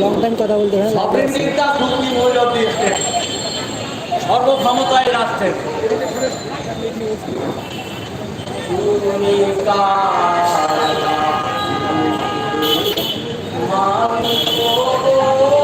Long time কথা বলতে হয় সর্বক্ষমতায় রাখছে মানুষ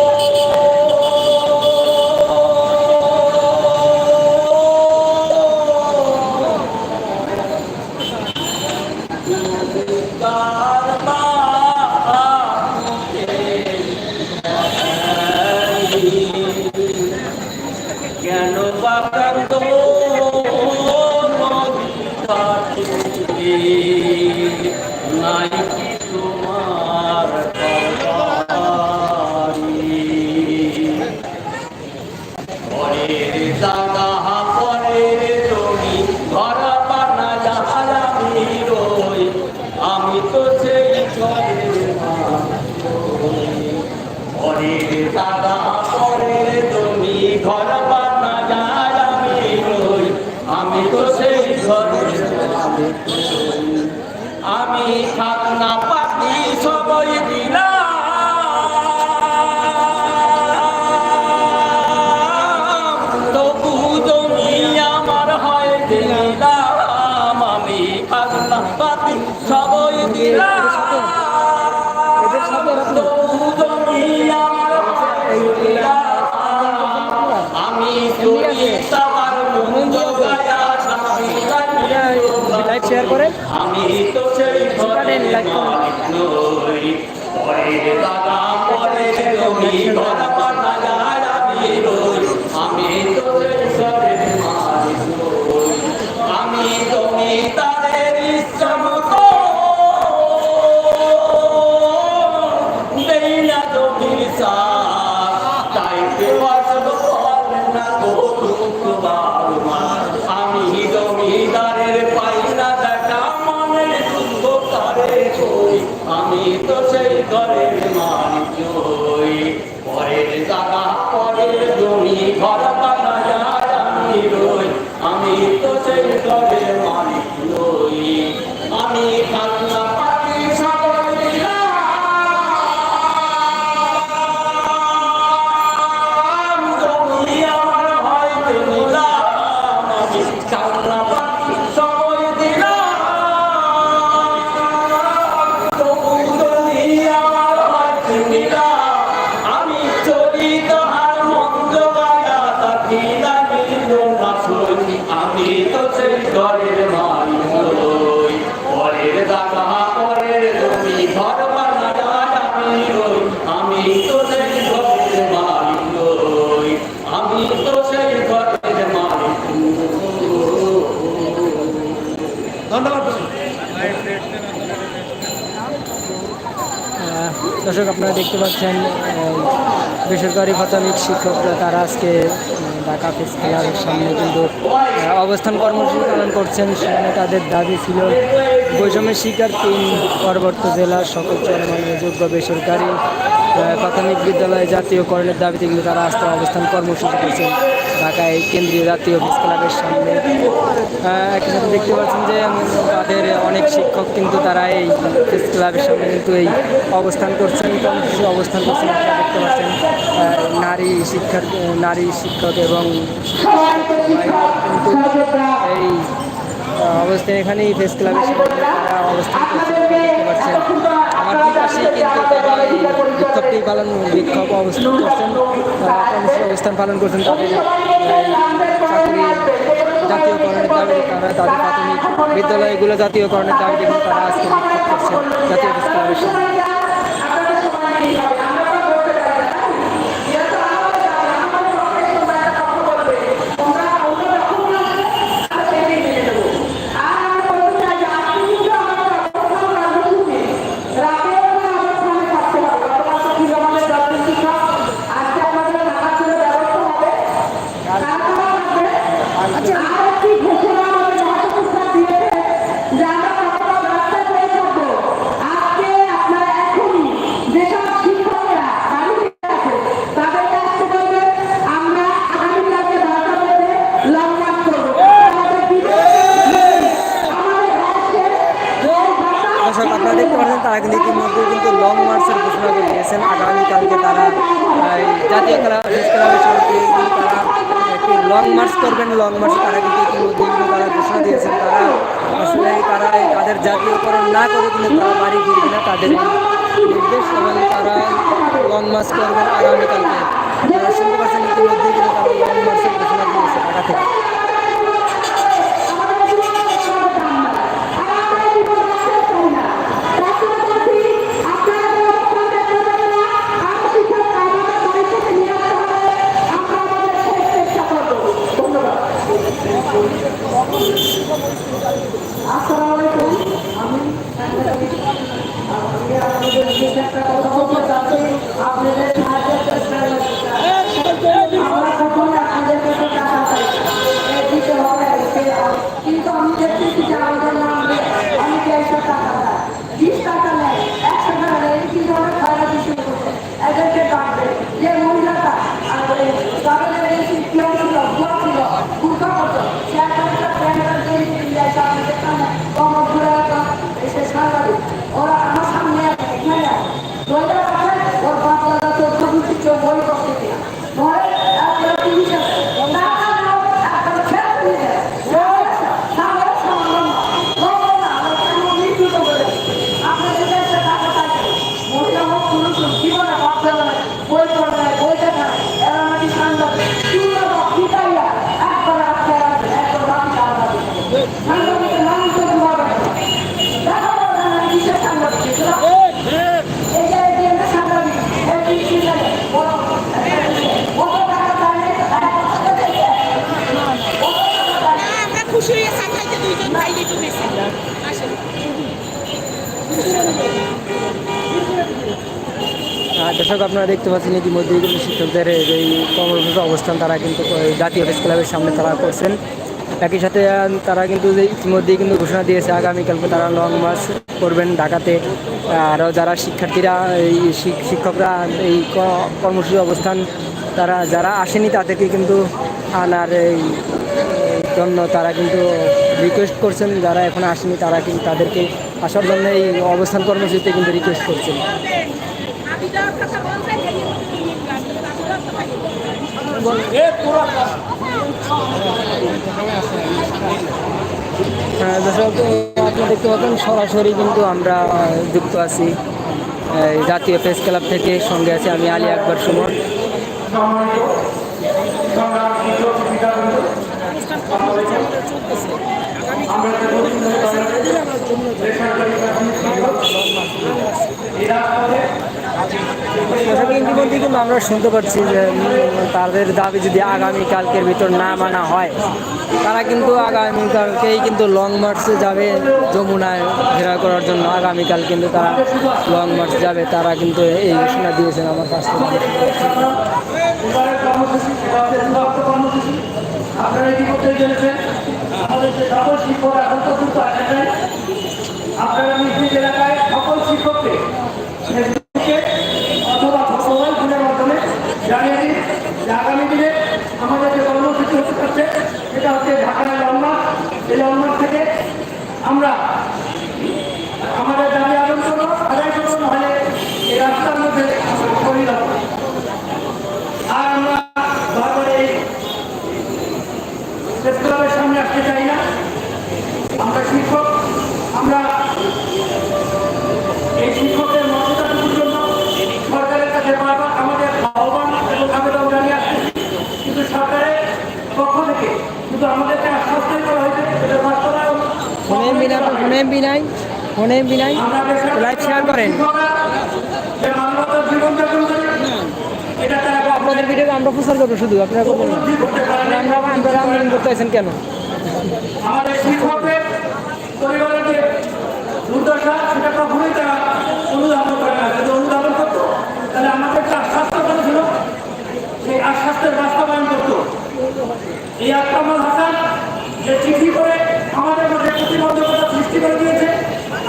দিলাম আমি আল্লাহ পাতি সবই দিলাম। আমি তো শেয়ার করে। আমি তো সেই দর্শক, আপনারা দেখতে পাচ্ছেন বেসরকারি প্রাথমিক শিক্ষকরা তারা আজকে ঢাকা প্রেস ক্লাবের সামনে কিন্তু অবস্থান কর্মসূচি পালন করছেন। সেখানে তাদের দাবি ছিল, বৈষম্যের শিকার তিন পার্বত্য জেলার সকল চলমান যোগ্য বেসরকারি প্রাথমিক বিদ্যালয় জাতীয়করণের দাবিতে কিন্তু তারা আজকে অবস্থান কর্মসূচি করছেন। ঢাকায় কেন্দ্রীয় জাতীয় প্রেস ক্লাবের সামনে। একই সাথে দেখতে পাচ্ছেন যে তাদের অনেক শিক্ষক কিন্তু তারা এই প্রেস ক্লাবের সামনে কিন্তু এই অবস্থান করছেন, কর্মসূচি অবস্থান করছেন। আপনারা দেখতে পাচ্ছেন নারী শিক্ষার, নারী শিক্ষক এবং কিন্তু এই অবস্থান এখানেই প্রেস ক্লাবের সামনে তারা অবস্থান করছেন। দেখতে পাচ্ছেন, আমার বিক্ষোভটি পালন বিক্ষোভ অবস্থান করছেন অবস্থান পালন করছেন তাদের। জাতীয়করণের দাবি তারা তাদের প্রাথমিক বিদ্যালয়গুলো জাতীয়করণের দাবি কিন্তু তারা আজকে জাতীয় প্রেস ক্লাবের সামনে দর্শক, আপনারা দেখতে পাচ্ছেন তারা কিন্তু ইতিমধ্যে কিন্তু লং মার্চের ঘোষণা করে দিয়েছেন। আগামীকালকে তারা জাতীয় খেলা প্রেস ক্লাবের কিন্তু তারা একটি লং মার্চ করবেন। লং মার্চ তারা কিন্তু ইতিমধ্যে কিন্তু তারা ঘোষণা দিয়েছেন। তারা আসলে তারা তাদের জাতীয়করণ না করে কিন্তু তারা বাড়ি ফিরবে না। তাদের নির্দেশ এবং তারা লং মার্চ করবেন আগামীকালকে। শুনতে পাচ্ছেন ইতিমধ্যে কিন্তু তারা লং মার্চের ঘোষণা দিয়েছে ঢাকা থেকে। দর্শক, আপনারা দেখতে পাচ্ছেন ইতিমধ্যে কিন্তু শিক্ষকদের এই কর্মরত অবস্থান, তারা কিন্তু জাতীয় প্রেস ক্লাবের সামনে তারা করছেন। একই সাথে তারা কিন্তু যে ইতিমধ্যেই কিন্তু ঘোষণা দিয়েছে, আগামীকালকে তারা লং মার্চ করবেন ঢাকাতে। আরও যারা শিক্ষার্থীরা, এই শিক- শিক্ষকরা, এই কর্মসূচি অবস্থান, তারা যারা আসেনি তাদেরকে কিন্তু আনার এই জন্য তারা কিন্তু রিকোয়েস্ট করছেন। যারা এখন আসেনি তারা কিন্তু তাদেরকে আসার জন্য এই অবস্থান কর্মসূচিতে কিন্তু রিকোয়েস্ট করছেন। হ্যাঁ, দর্শক আপনি দেখতে পাচ্ছেন সরাসরি কিন্তু আমরা যুক্ত আছি জাতীয় প্রেস ক্লাব থেকে সঙ্গে আছি আমি আলী আকবর সুমন। আমরা কিন্তু আমরা শুনতে পাচ্ছি যে তাদের দাবি যদি আগামী কালকের ভিতর না মানা হয়, তারা কিন্তু আগামীকালকেই কিন্তু লং মার্চে যাবে, যমুনায় ঘেরা করার জন্য। আগামীকাল কিন্তু তারা লং মার্চ যাবে, তারা কিন্তু এই ঘোষণা দিয়েছেন আমার কাছ থেকে। আপনারা এলাকায় সকল শিক্ষককে ফেসবুকে অথবা মোবাইল ফোনের মাধ্যমে জানিয়ে দিন যে আগামী দিনে আমাদের যে কর্মসূচি হতে পারছে সেটা হচ্ছে ঢাকার লংমার্চ এই লংমার্চ থেকে আমরা আমাদের দাবি আদান করব আদায় করব নাহলে এই রাস্তার মধ্যে পরিণত আর আমরা বারবার এই প্রেস ক্লাবের সামনে আসতে চাই না আমরা শিক্ষক আমরা এই শিক্ষকের মর্যাদাটুকুর জন্য সরকারের বারবার আমাদের আহ্বান এবং আবেদন জানিয়ে আসছি কিন্তু সরকারের পক্ষ থেকে শুধু আমাদেরকে আশ্বস্ত করা হয়েছে এটা বাস্তবায়ন ফোনে এমবি ফোনে এমবি ফোনে এমবি নাই আমরা দেশের লাইভ শেয়ার করেন। আপনাদের ভিডিও আমরা প্রচার করব শুধু আপনারা করবেন। আমরা আমরা আন্দোলন করতে আছেন কেন? আমাদের শিক্ষকদের পরিবারের যে দুর্দশা সেটা কখনোই তারা অনুধাবন করে না। যদি অনুধাবন করতো তাহলে আমাদের যে আশ্বাস্ত করেছিল সেই আশ্বাসের বাস্তবায়ন করতো এই আক্রমণ হাসান যে চিঠি করে আমাদের মধ্যে প্রতিবন্ধকতা সৃষ্টি করে দিয়েছে,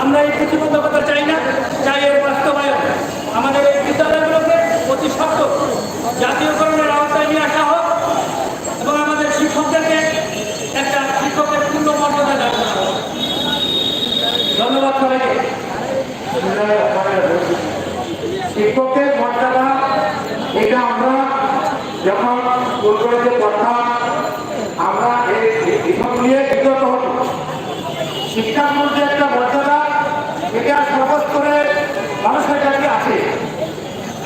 আমরা এই প্রতিবন্ধকতা চাই না। চাই এর বাস্তবায়ন। আমাদের এই বিদ্যালয়গুলোকে অতি সত্য জাতীয়করণের আওতায় নিয়ে আসা হোক এবং আমাদের শিক্ষকদেরকে একটা শিক্ষকের পূর্ণ মর্যাদা দান করা হোক। ধন্যবাদ সবাইকে। শিক্ষকের মর্যাদা এটা আমরা যখন স্কুল কলেজে পড়তাম আমরা এই বিষয় নিয়ে বিগত হতো শিক্ষার মধ্যে একটা মর্যাদা এটা সর্বস্তরের মানুষের কাছে আছে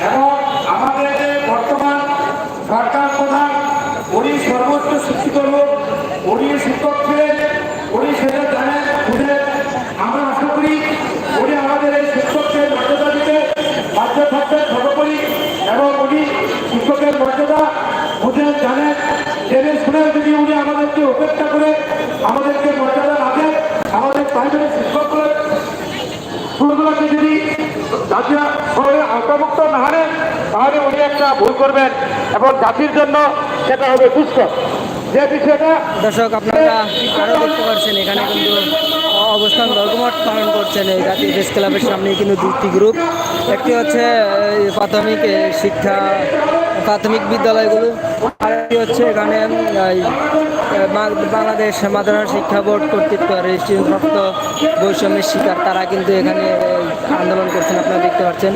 এবং আমাদের যে বর্তমান সরকার প্রধান উনি সর্বোচ্চ শিক্ষিত লোক উনি শিক্ষক ছিলেন উনি সেটা জানেন বুঝেন আমরা আশা করি উনি আমাদের এই শিক্ষকদের মর্যাদা দিতে বাধ্য থাকবেন সর্বোপরি এবং উনি শিক্ষকের মর্যাদা বুঝেন, জানেন, জেনে শুনে যদি উনি আমাদেরকে উপেক্ষা করে আমাদেরকে মর্যাদা না দেন, আমাদের প্রাইমারি শিক্ষকগুলো স্কুলগুলোকে যদি জাতীয় শহরে আওতামুক্ত না হারেন তাহলে উনি একটা ভুল করবেন এবং জাতির জন্য সেটা হবে বিষয়টা দর্শক, আপনারা আরও দেখতে পাচ্ছেন, এখানে কিন্তু অবস্থান ধর্মমঠ পালন করছেন এই জাতীয় প্রেস ক্লাবের সামনে কিন্তু দুটি গ্রুপ একটি হচ্ছে প্রাথমিক শিক্ষা, প্রাথমিক বিদ্যালয়গুলো আর একটি হচ্ছে এখানে বাংলাদেশ মাদ্রাসা শিক্ষা বোর্ড কর্তৃত্ব রেজিস্ট্রেশনপ্রাপ্ত বৈষম্যের শিকার। তারা কিন্তু এখানে আন্দোলন করছেন, আপনারা দেখতে পাচ্ছেন।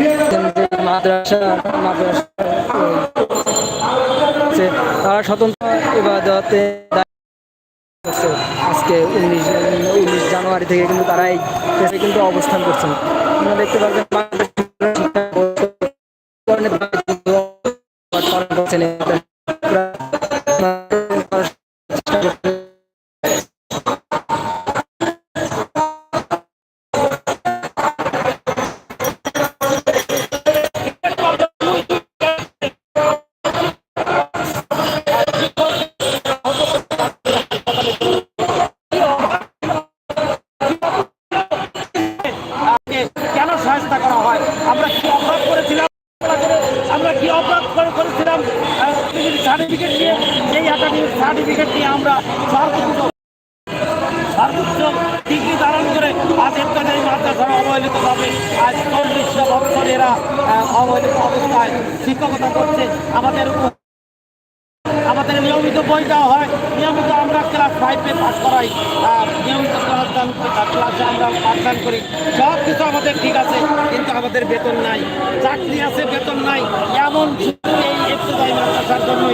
মাদ্রাসা মাদ্রাসা হচ্ছে, তারা স্বতন্ত্র ইবাদতে করছে। আজকে উনিশ উনিশ জানুয়ারি থেকে কিন্তু তারা এই দেশে কিন্তু অবস্থান করছেন। আপনারা দেখতে পাচ্ছেন বাংলাদেশ সার্টিফিকেট নিয়ে সেই একাডেমিক সার্টিফিকেট নিয়ে আমরা ধারণ করে এরা অবহেলিত অবস্থায় শিক্ষকতা করছে। আমাদের আমাদের নিয়মিত বই দেওয়া হয়। নিয়মিত আমরা ক্লাস ফাইভে পাস করাই। নিয়মিত ক্লাস ক্লাসে আমরা পাঠদান করি। সব কিছু আমাদের ঠিক আছে, কিন্তু আমাদের বেতন নাই। চাকরি আছে, বেতন নাই। এমন এই একটু জন্যই